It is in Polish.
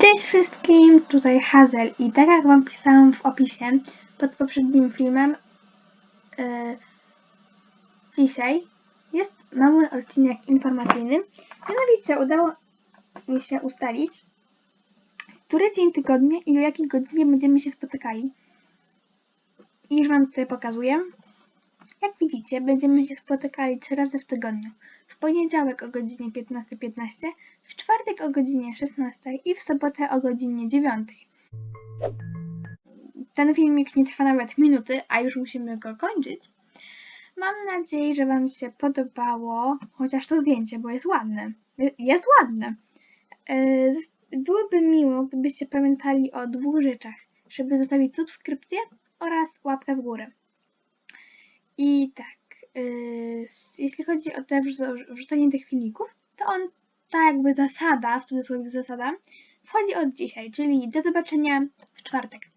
Cześć wszystkim, tutaj Hazel i tak jak Wam pisałam w opisie pod poprzednim filmem, yy, dzisiaj jest mały odcinek informacyjny. Mianowicie udało się ustalić, który dzień tygodnia i o jakiej godzinie będziemy się spotykali. I już Wam tutaj pokazuję. Jak widzicie, będziemy się spotykali trzy razy w tygodniu. W poniedziałek o godzinie 15.15, w czwartek o godzinie 16 i w sobotę o godzinie 9. Ten filmik nie trwa nawet minuty, a już musimy go kończyć. Mam nadzieję, że Wam się podobało, chociaż to zdjęcie, bo jest ładne. Y- Jest ładne. Z- Byłoby miło, gdybyście pamiętali o dwóch rzeczach. Żeby zostawić subskrypcję oraz łapkę w górę. I tak, s- jeśli chodzi o te wrzu- wrzucenie tych filmików, to on, ta jakby zasada, w cudzysłowie zasada, wchodzi od dzisiaj, czyli do zobaczenia w czwartek.